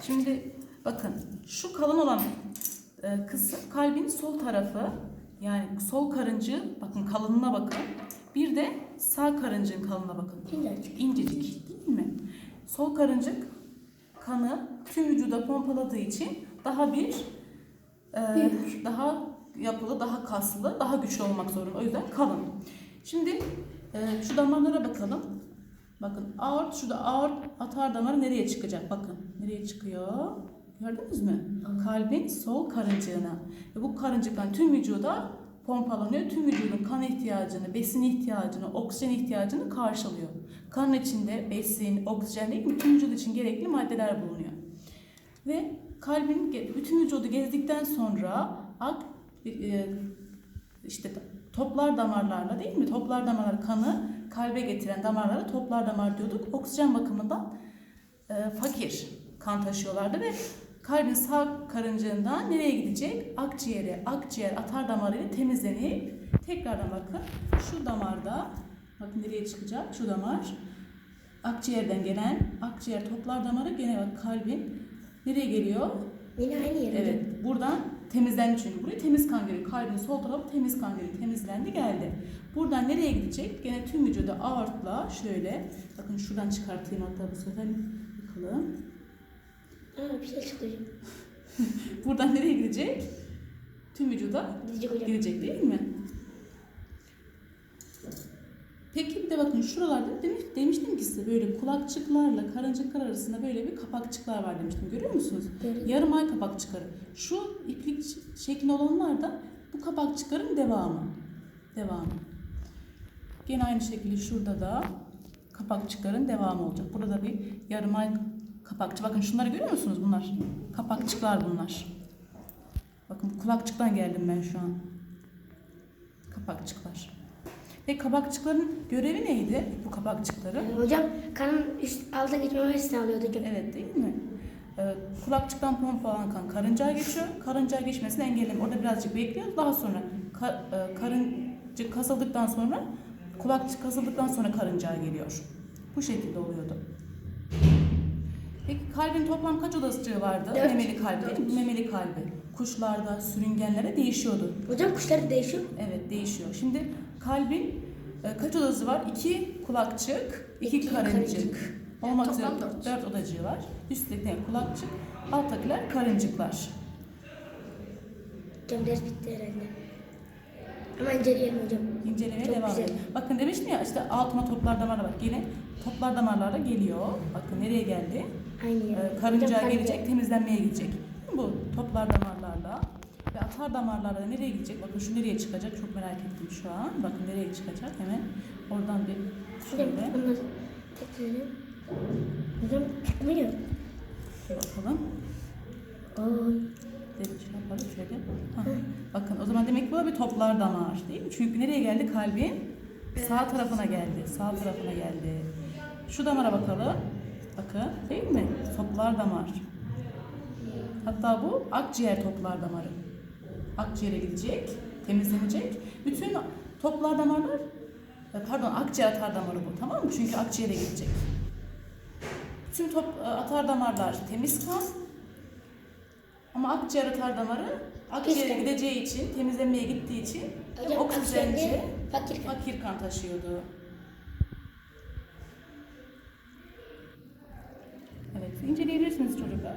Şimdi bakın şu kalın olan e, kısım kalbin sol tarafı yani sol karıncı bakın kalınlığına bakın. Bir de sağ karıncığın kalınlığına bakın. İncecik. İncecik değil mi? Sol karıncık kanı tüm vücuda pompaladığı için daha bir e, daha yapılı, daha kaslı, daha güçlü olmak zorunda. O yüzden kalın. Şimdi e, şu damarlara bakalım. Bakın aort, şurada aort atar damarı nereye çıkacak? Bakın nereye çıkıyor? Gördünüz mü? Kalbin sol karıncığına. Ve bu karıncıktan tüm vücuda pompalanıyor. Tüm vücudun kan ihtiyacını, besin ihtiyacını, oksijen ihtiyacını karşılıyor. Kan içinde besin, oksijen değil mi? Tüm vücut için gerekli maddeler bulunuyor. Ve kalbin bütün vücudu gezdikten sonra ak e, işte toplar damarlarla değil mi? Toplar damarlar kanı kalbe getiren damarlara toplar damar diyorduk. Oksijen bakımından e, fakir kan taşıyorlardı ve kalbin sağ karıncığından nereye gidecek? Akciğere, akciğer atar damarıyla temizlenip tekrardan bakın şu damarda bakın nereye çıkacak? Şu damar akciğerden gelen akciğer toplar damarı gene bak kalbin nereye geliyor? Yine aynı yere. Evet, buradan temizlendi çünkü. Buraya temiz kan geliyor. Kalbin sol tarafı temiz kan geliyor. Temizlendi, geldi. Buradan nereye gidecek? Gene tüm vücuda aortla şöyle. Bakın şuradan çıkartayım hatta bu sefer. Bakalım. Aa bir şey çıktı hocam. Buradan nereye gidecek? Tüm vücuda Gidecek gidecek değil mi? Peki bir de bakın şuralarda demiş, demiştim ki size böyle kulakçıklarla karıncıklar arasında böyle bir kapakçıklar var demiştim. Görüyor musunuz? Görüyorum. Yarım ay kapakçıkları. Şu iplik şeklinde olanlar da bu kapakçıkların devamı. Devamı. Gene aynı şekilde şurada da kapakçıkların devamı olacak. Burada da bir yarım ay kapakçı. Bakın şunları görüyor musunuz bunlar? Kapakçıklar bunlar. Bakın kulakçıktan geldim ben şu an. Kapakçıklar. Peki kapakçıkların görevi neydi bu kapakçıkların? Ee, hocam kanın üst alta geçmemesini alıyordu hocam. Evet değil mi? Ee, kulakçıktan pompalanan kan karıncaya geçiyor. Karıncaya geçmesini engellemek. Orada birazcık bekliyoruz. Daha sonra ka- e, karıncık kasıldıktan sonra kulakçık kasıldıktan sonra karıncaya geliyor. Bu şekilde oluyordu. Peki kalbin toplam kaç odasıcığı vardı? Dört. Memeli kalbi mi? Memeli kalbi. Kuşlarda, sürüngenlere değişiyordu. Hocam kuşlar da değişiyor. Evet değişiyor. Şimdi kalbin e, kaç odası var? İki kulakçık, iki, İki karıncık. karıncık. Olmak üzere dört. dört odacığı var. Üstteki kulakçık, alttakiler karıncıklar. Hocam ders bitti herhalde. Ama inceleyelim hocam. İncelemeye Çok devam edelim. Bakın demiştim ya işte altıma toplar damarlar var. Yine toplar damarlarla geliyor. Bakın nereye geldi? Aynı yere. Ee, karıncaya Hocam, gelecek, temizlenmeye gidecek. Bu toplar damarlarla ve atar damarlarla nereye gidecek? Bakın şu nereye çıkacak? Çok merak ettim şu an. Bakın nereye çıkacak? Hemen oradan bir şöyle. Hocam çıkmıyor. bakalım. Dedik şey yapalım şöyle. Ha. Bakın o zaman demek ki bu da bir toplar damar değil mi? Çünkü nereye geldi? Kalbin sağ tarafına geldi. Sağ tarafına geldi. Şu damara bakalım. Bakın değil mi? Toplar damar. Hatta bu akciğer toplar damarı. Akciğere gidecek, temizlenecek. Bütün toplar damarlar, e, pardon akciğer atar damarı bu tamam mı? Çünkü akciğere gidecek. Bütün top, e, atar damarlar temiz kan, ama akciğer atar damarı akciğere gideceği için, temizlenmeye gittiği için Hocam oksijenci, fakir kan. fakir kan taşıyordu. Evet, inceleyebilirsiniz çocuklar.